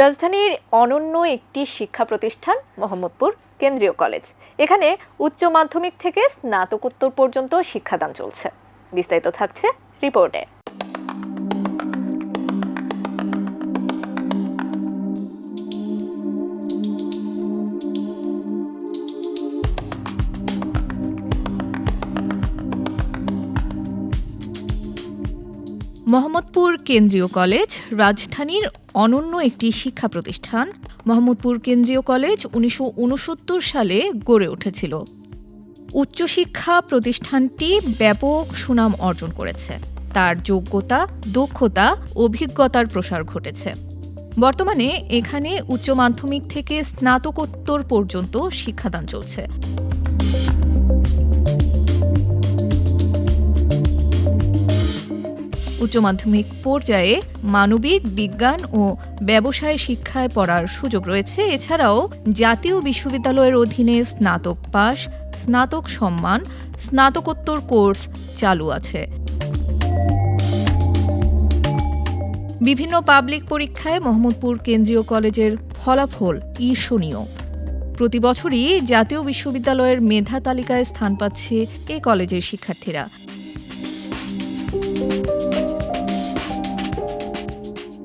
রাজধানীর অনন্য একটি শিক্ষা প্রতিষ্ঠান, মোহাম্মদপুর কেন্দ্রীয় কলেজ। এখানে উচ্চ মাধ্যমিক থেকে স্নাতকোত্তর পর্যন্ত শিক্ষাদান চলছে। বিস্তারিত থাকছে রিপোর্টে। মোহাম্মদপুর কেন্দ্রীয় কলেজ রাজধানীর অনন্য একটি শিক্ষা প্রতিষ্ঠান মোহাম্মদপুর কেন্দ্রীয় কলেজ উনিশশো উনসত্তর সালে গড়ে উঠেছিল। উচ্চশিক্ষা প্রতিষ্ঠানটি ব্যাপক সুনাম অর্জন করেছে। তার যোগ্যতা, দক্ষতা, অভিজ্ঞতার প্রসার ঘটেছে। বর্তমানে এখানে উচ্চ মাধ্যমিক থেকে স্নাতকোত্তর পর্যন্ত শিক্ষাদান চলছে। উচ্চ মাধ্যমিক পর্যায়ে মানবিক বিজ্ঞান ও ব্যবসায় শিক্ষায় পড়ার সুযোগ রয়েছে। এছাড়াও জাতীয় বিশ্ববিদ্যালয়ের অধীনে স্নাতক পাস স্নাতক সম্মান, স্নাতকোত্তর কোর্স চালু আছে। বিভিন্ন পাবলিক পরীক্ষায় মোহাম্মদপুর কেন্দ্রীয় কলেজের ফলাফল ঈর্ষণীয়। প্রতি বছরই জাতীয় বিশ্ববিদ্যালয়ের মেধা তালিকায় স্থান পাচ্ছে এ কলেজের শিক্ষার্থীরা।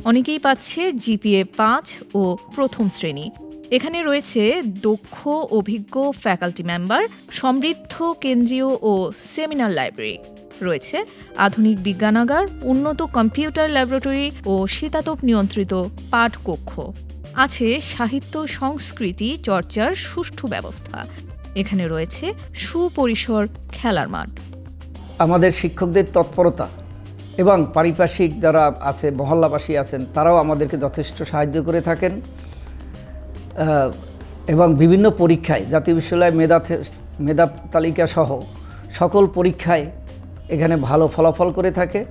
অনেকেই পাচ্ছে জিপিএ পাঁচ ও প্রথম শ্রেণি। এখানে রয়েছে দক্ষ, অভিজ্ঞ ফ্যাকাল্টি মেম্বার, সমৃদ্ধ কেন্দ্রীয় ও সেমিনার লাইব্রেরি। রয়েছে আধুনিক বিজ্ঞানাগার, উন্নত কম্পিউটার ল্যাবরেটরি ও শীতাতপ নিয়ন্ত্রিত পাঠকক্ষ। আছে সাহিত্য, সংস্কৃতি চর্চার সুষ্ঠু ব্যবস্থা। এখানে রয়েছে সুপরিসর খেলার মাঠ। আমাদের শিক্ষকদের তৎপরতা এবং পারিপার্শ্বিক যারা আছে, মহল্লাবাসী আছেন, তারাও আমাদেরকে যথেষ্ট সাহায্য করে থাকেন। এবং বিভিন্ন পরীক্ষায়, জাতীয় বিশ্ববিদ্যালয় মেধা মেধা তালিকা সহ সকল পরীক্ষায় এখানে ভালো ফলাফল করে থাকে।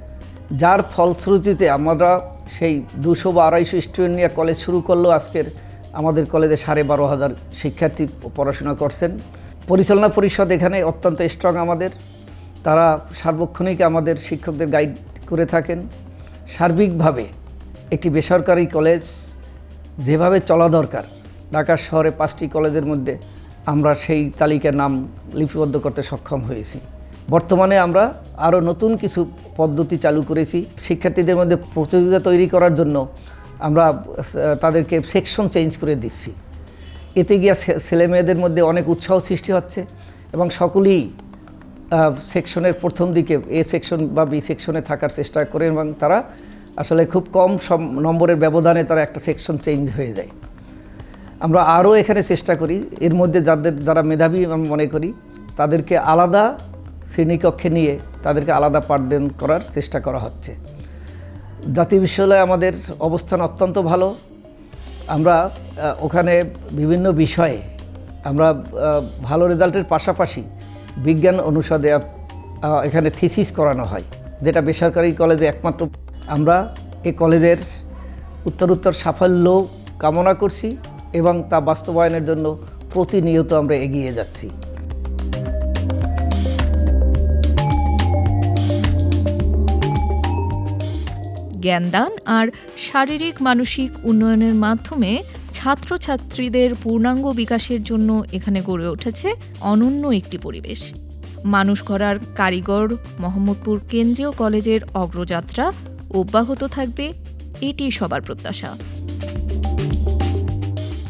যার ফলশ্রুতিতে আমরা সেই দুশো বা আড়াইশো স্টুডেন্ট নিয়ে কলেজ শুরু করলেও আজকের আমাদের কলেজে সাড়ে বারো হাজার শিক্ষার্থী পড়াশোনা করছেন। পরিচালনা পরিষদ এখানে অত্যন্ত স্ট্রং আমাদের। তারা সার্বক্ষণিক আমাদের শিক্ষকদের গাইড করে থাকেন, সার্বিকভাবে একটি বেসরকারি কলেজ যেভাবে চলা দরকার, ঢাকা শহরে পাঁচটি কলেজের মধ্যে আমরা সেই তালিকার নাম লিপিবদ্ধ করতে সক্ষম হয়েছি। বর্তমানে আমরা আরও নতুন কিছু পদ্ধতি চালু করেছি। শিক্ষার্থীদের মধ্যে প্রতিযোগিতা তৈরি করার জন্য আমরা তাদেরকে সেকশন চেঞ্জ করে দিচ্ছি। এতে গিয়া ছে- ছেলে মেয়েদের মধ্যে অনেক উৎসাহ সৃষ্টি হচ্ছে এবং সকলেই সেকশনের প্রথম দিকে এ সেকশন বা বি সেকশনে থাকার চেষ্টা করে এবং তারা আসলে খুব কম সম, নম্বরের ব্যবধানে তারা একটা সেকশন চেঞ্জ হয়ে যায়। আমরা আরও এখানে চেষ্টা করি, এর মধ্যে যাদের, যারা মেধাবী আমি মনে করি, তাদেরকে আলাদা শ্রেণীকক্ষে নিয়ে তাদেরকে আলাদা পাঠদান করার চেষ্টা করা হচ্ছে। জাতীয় বিশ্ববিদ্যালয়ে আমাদের অবস্থান অত্যন্ত ভালো। আমরা ওখানে বিভিন্ন বিষয়ে আমরা ভালো রেজাল্টের পাশাপাশি বিজ্ঞান অনুষদে এখানে থিসিস করানো হয়, যেটা বেসরকারি কলেজে একমাত্র আমরা এই কলেজের উত্তরোত্তর সাফল্য কামনা করছি এবং তা বাস্তবায়নের জন্য প্রতিনিয়ত আমরা এগিয়ে যাচ্ছি। জ্ঞানদান আর শারীরিক মানসিক উন্নয়নের মাধ্যমে ছাত্রছাত্রীদের পূর্ণাঙ্গ বিকাশের জন্য এখানে গড়ে উঠেছে অনন্য একটি পরিবেশ। মানুষ গড়ার কারিগর, মোহাম্মদপুর কেন্দ্রীয় কলেজের অগ্রযাত্রা অব্যাহত থাকবে, এটি সবার প্রত্যাশা।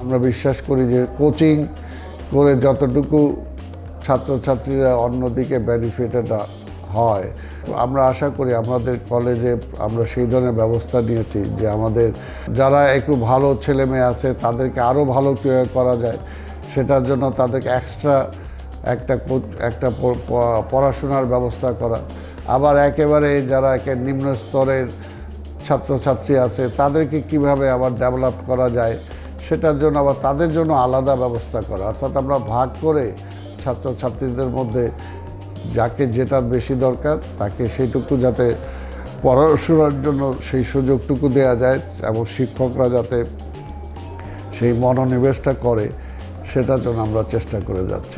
আমরা বিশ্বাস করি যে কোচিং করে যতটুকু ছাত্রছাত্রীরা অন্যদিকে বেনিফিটেড হয়। আমরা আশা করি আমাদের কলেজে আমরা সেই ধরনের ব্যবস্থা নিয়েছি যে আমাদের যারা একটু ভালো ছেলে মেয়ে আছে তাদেরকে আরও ভালো কীভাবে করা যায়। সেটার জন্য তাদেরকে এক্সট্রা একটা একটা পড়াশোনার ব্যবস্থা করা। আবার একেবারে যারা একে নিম্ন স্তরের ছাত্রছাত্রী আছে তাদেরকে কীভাবে আবার ডেভেলপ করা যায় সেটার জন্য আবার তাদের জন্য আলাদা ব্যবস্থা করা। অর্থাৎ আমরা ভাগ করে ছাত্রছাত্রীদের মধ্যে যাকে যেটা বেশি দরকার, তাকে সেইটুকু যাতে পড়াশোনার জন্য সেই সুযোগটুকু দেয়া যায় এবং শিক্ষকরা যাতে সেই মনোনিবেশটা করে, সেটার জন্য আমরা চেষ্টা করে যাচ্ছি।